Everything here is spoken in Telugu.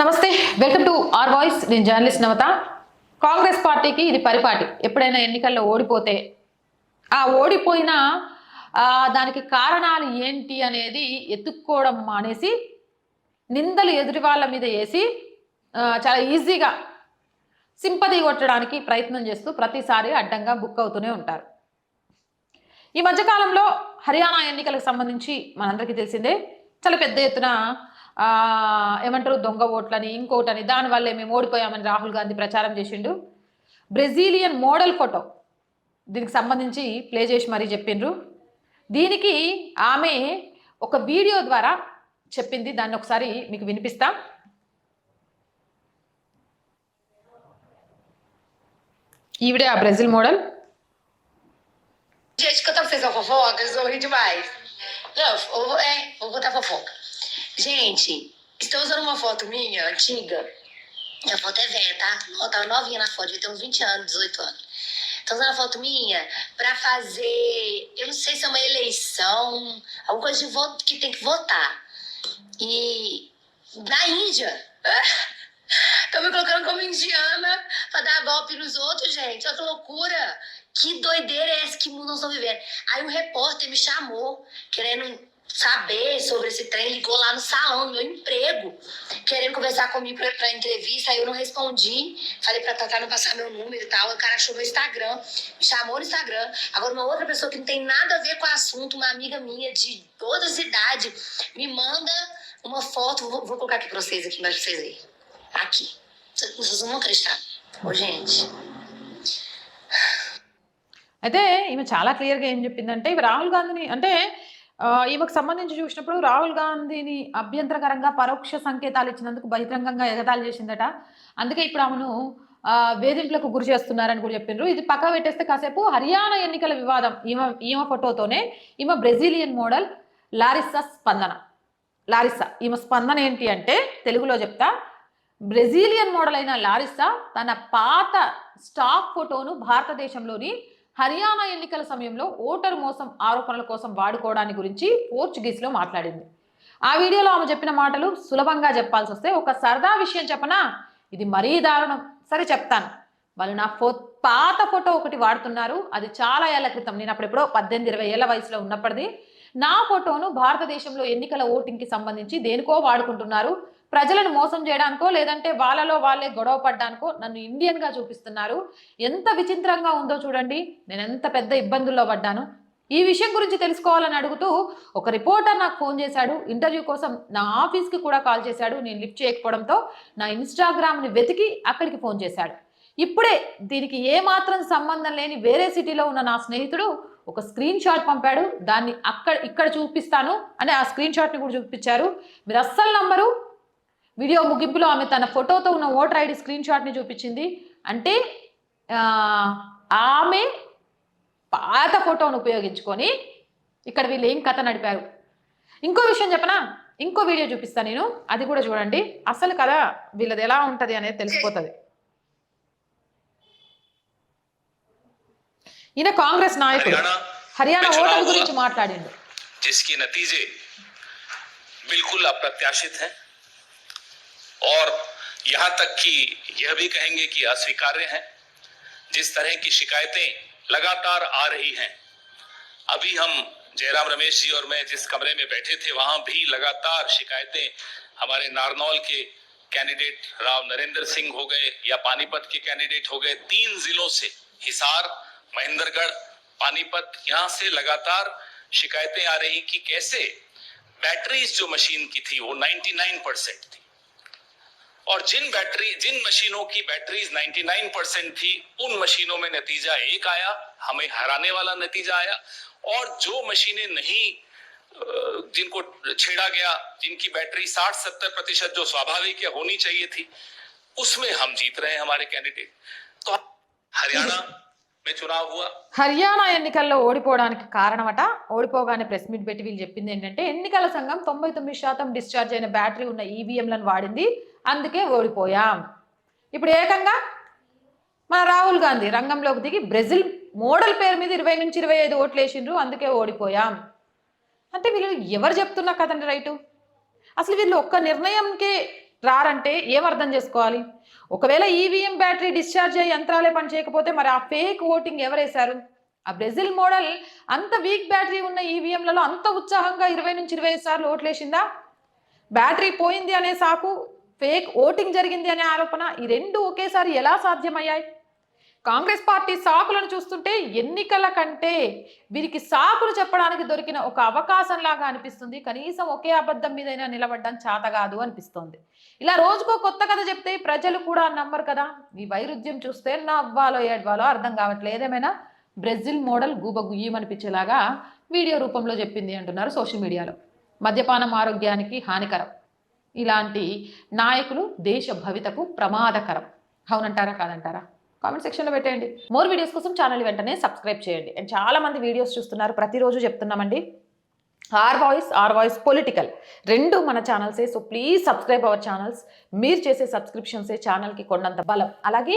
నమస్తే వెల్కమ్ టు ఆర్ వాయిస్. నేను జర్నలిస్ట్ నవత. కాంగ్రెస్ పార్టీకి ఇది పరిపాటి. ఎప్పుడైనా ఎన్నికల్లో ఓడిపోతే ఆ ఓడిపోయిన దానికి కారణాలు ఏంటి అనేది ఎత్తుక్కోవడం మానేసి నిందలు ఎదుటి వాళ్ళ మీద వేసి చాలా ఈజీగా సింపతి కొట్టడానికి ప్రయత్నం చేస్తూ ప్రతిసారి అడ్డంగా బుక్ అవుతూనే ఉంటారు. ఈ మధ్యకాలంలో హర్యానా ఎన్నికలకు సంబంధించి మనందరికీ తెలిసిందే చాలా పెద్ద ఎత్తున ఏమంటారు దొంగ ఓట్లని ఇంకోటని దానివల్లే మేము ఓడిపోయామని రాహుల్ గాంధీ ప్రచారం చేసిండు. బ్రెజీలియన్ మోడల్ ఫోటో దీనికి సంబంధించి ప్లే చేసి మరీ చెప్పిండ్రు. దీనికి ఆమె ఒక వీడియో ద్వారా చెప్పింది. దాన్ని ఒకసారి మీకు వినిపిస్తా. ఈవిడే ఆ Brazil model. Gente, que eu tava fazendo fofoca, eu ri demais. Não, eu vou, é, vou botar fofoca. Gente, estou usando uma foto minha, antiga. Minha foto é velha, tá? Eu tava novinha na foto, devia ter uns 20 anos, 18 anos. Tô usando a foto minha pra fazer. Eu não sei se é uma eleição, alguma coisa de voto que tem que votar. E na Índia. Estão me colocando como indiana pra dar golpe nos outros, gente. Olha que loucura. Que doideira é essa que mundo nós estamos vivendo? Aí um repórter me chamou, querendo saber sobre esse trem, ligou lá no salão do meu emprego, querendo conversar comigo pra, pra entrevista. Aí eu não respondi. Falei pra Tatá não passar meu número e tal. O cara achou meu Instagram, me chamou no Instagram. Agora, uma outra pessoa que não tem nada a ver com o assunto, uma amiga minha de outra cidade, me manda uma foto. Vou, vou colocar aqui pra vocês, aqui embaixo pra vocês verem. Aqui. Vocês vocês não vão acreditar. Ô, gente. అయితే ఈమె చాలా క్లియర్గా ఏం చెప్పిందంటే ఇవి రాహుల్ గాంధీని అంటే ఆ, ఈమెకు సంబంధించి చూసినప్పుడు రాహుల్ గాంధీని అభ్యంతరకరంగా పరోక్ష సంకేతాలు ఇచ్చినందుకు బహిరంగంగా ఎగతాళి చేసిందట. అందుకే ఇప్పుడు ఆమెను వేధింపులకు గురి చేస్తున్నారని కూడా చెప్పిండ్రు ఇది పక్క పెట్టేస్తే కాసేపు హర్యానా ఎన్నికల వివాదం ఈమె ఈమె ఫోటోతోనే ఈమె బ్రెజిలియన్ మోడల్ లారిస్సా స్పందన. లారిస్సా ఈమె స్పందన ఏంటి అంటే తెలుగులో చెప్తా బ్రెజిలియన్ మోడల్ అయిన లారిస్సా తన పాత స్టాక్ ఫోటోను భారతదేశంలోని హర్యానా ఎన్నికల సమయంలో ఓటరు మోసం ఆరోపణల కోసం వాడుకోవడాన్ని గురించి పోర్చుగీస్లో మాట్లాడింది. ఆ వీడియోలో ఆమె చెప్పిన మాటలు సులభంగా చెప్పాల్సి వస్తే ఒక సరదా విషయం చెప్పనా? ఇది మరీ దారుణం. సరే చెప్తాను. వాళ్ళు నా ఫో పాత ఫోటో ఒకటి వాడుతున్నారు. అది చాలా ఏళ్ళ క్రితం. నేను అప్పుడెప్పుడో పద్దెనిమిది ఇరవై ఏళ్ళ వయసులో ఉన్నప్పటిది. నా ఫోటోను భారతదేశంలో ఎన్నికల ఓటింగ్కి సంబంధించి దేనికో వాడుకుంటున్నారు. ప్రజలను మోసం చేయడానికో లేదంటే వాళ్ళలో వాళ్ళే గొడవ పడ్డానికో నన్ను ఇండియన్గా చూపిస్తున్నారు. ఎంత విచిత్రంగా ఉందో చూడండి. నేను ఎంత పెద్ద ఇబ్బందుల్లో పడ్డాను. ఈ విషయం గురించి తెలుసుకోవాలని అడుగుతూ ఒక రిపోర్టర్ నాకు ఫోన్ చేశాడు. ఇంటర్వ్యూ కోసం నా ఆఫీస్కి కూడా కాల్ చేశాడు. నేను లిఫ్ట్ చేయకపోవడంతో నా ఇన్స్టాగ్రామ్ని వెతికి అక్కడికి ఫోన్ చేశాడు. ఇప్పుడే దీనికి ఏమాత్రం సంబంధం లేని వేరే సిటీలో ఉన్న నా స్నేహితుడు ఒక స్క్రీన్ షాట్ పంపాడు. దాన్ని అక్కడ ఇక్కడ చూపిస్తాను అని ఆ స్క్రీన్ షాట్ని కూడా చూపించారు. మీరు అస్సలు నంబరు వీడియో ముగింపులో ఆమె తన ఫోటోతో ఉన్న ఓటర్ ఐడి స్క్రీన్ షాట్ని చూపించింది అంటే ఆ, ఆమె పాత ఫోటోను ఉపయోగించుకొని ఇక్కడ వీళ్ళు ఏం కథ నడిపారు ఇంకో విషయం చెప్పనా ఇంకో వీడియో చూపిస్తాను నేను అది కూడా చూడండి అసలు కథ వీళ్ళది ఎలా ఉంటుంది అనేది తెలిసిపోతుంది ఈయన కాంగ్రెస్ నాయకుడు हरियाणा హర్యానా में ఓటర్ల चुनाव గురించి हुआ మాట్లాడిండు जिसके नतीजे बिल्कुल अप्रत्याशित हैं और यहाँ तक कि यह भी कहेंगे कि अस्वीकार्य हैं। जिस तरह की शिकायतें लगातार आ रही हैं, अभी हम जयराम रमेश जी और मैं जिस कमरे में बैठे थे, वहाँ भी लगातार शिकायतें हमारे नारनौल के कैंडिडेट राव नरेंद्र सिंह हो गए या पानीपत के कैंडिडेट हो गए, तीन जिलों से, हिसार, महेंद्रगढ़, पानीपत, यहाँ से लगातार शिकायतें आ रही कि कैसे बैटरीज जो मशीन की थी, वो 99 परसेंट थी। और जिन बैटरी, जिन मशीनों की बैटरीज 99 परसेंट थी, उन मशीनों में नतीजा एक आया, हमें हराने वाला नतीजा आया। और जो मशीनें नहीं जिनको छेड़ा गया, जिनकी बैटरी 60-70 प्रतिशत जो स्वाभाविक होनी चाहिए थी, उसमें हम जीत रहे हैं हमारे कैंडिडेट। तो हरियाणा హర్యానా ఎన్నికల్లో ఓడిపోవడానికి కారణమట. ఓడిపోగానే ప్రెస్ మీట్ పెట్టి వీళ్ళు చెప్పింది ఏంటంటే ఎన్నికల సంఘం తొంభై తొమ్మిది శాతం డిశ్చార్జ్ అయిన బ్యాటరీ ఉన్న ఈవీఎంలను వాడింది అందుకే ఓడిపోయాం. ఇప్పుడు ఏకంగా మన రాహుల్ గాంధీ రంగంలోకి దిగి బ్రెజిల్ మోడల్ పేరు మీద ఇరవై నుంచి ఇరవై ఐదు ఓట్లు వేసిండ్రు అందుకే ఓడిపోయాం. అంటే వీళ్ళు ఎవరు చెప్తున్నా కదండి రైటు? అసలు వీళ్ళు ఒక్క నిర్ణయంకే రారంటే ఏమర్థం చేసుకోవాలి? ఒకవేళ ఈవీఎం బ్యాటరీ డిశ్చార్జ్ అయ్యే యంత్రాలే పని చేయకపోతే మరి ఆ ఫేక్ ఓటింగ్ ఎవరేశారు? ఆ బ్రెజిల్ మోడల్ అంత వీక్ బ్యాటరీ ఉన్న ఈవీఎంలలో అంత ఉత్సాహంగా ఇరవై నుంచి ఇరవై ఐదు సార్లు ఓట్లేసిందా? బ్యాటరీ పోయింది అనే సాకు ఫేక్ ఓటింగ్ జరిగింది అనే ఆరోపణ ఈ రెండు ఒకేసారి ఎలా సాధ్యమయ్యాయి? కాంగ్రెస్ పార్టీ సాకులను చూస్తుంటే ఎన్నికల కంటే వీరికి సాకులు చెప్పడానికి దొరికిన ఒక అవకాశం లాగా అనిపిస్తుంది. కనీసం ఒకే అబద్ధం మీదైనా నిలబడ్డం చేత కాదు అనిపిస్తోంది. ఇలా రోజుకో కొత్త కథ చెప్తే ప్రజలు కూడా నమ్మరు కదా. మీ వైరుధ్యం చూస్తే నవ్వాలో ఏడ్వాలో అర్థం కావట్లేదు. ఏదేమైనా బ్రెజిల్ మోడల్ గూబగుయ్యమనిపించేలాగా వీడియో రూపంలో చెప్పింది అంటున్నారు సోషల్ మీడియాలో. మద్యపానం ఆరోగ్యానికి హానికరం. ఇలాంటి నాయకులు దేశ భవితకు ప్రమాదకరం. అవునంటారా? కాదంటారా? కామెంట్ సెక్షన్లో పెట్టేయండి. మోర్ వీడియోస్ కోసం ఛానల్ వెంటనే సబ్స్క్రైబ్ చేయండి. అండ్ చాలా మంది వీడియోస్ చూస్తున్నారు. ప్రతిరోజు చెప్తున్నామండి. R voice R voice political రెండు మన ఛానల్సే so please subscribe our channels మీరు చేసే సబ్స్క్రిప్షన్సే ఛానల్కి కొండంత బలం. అలాగే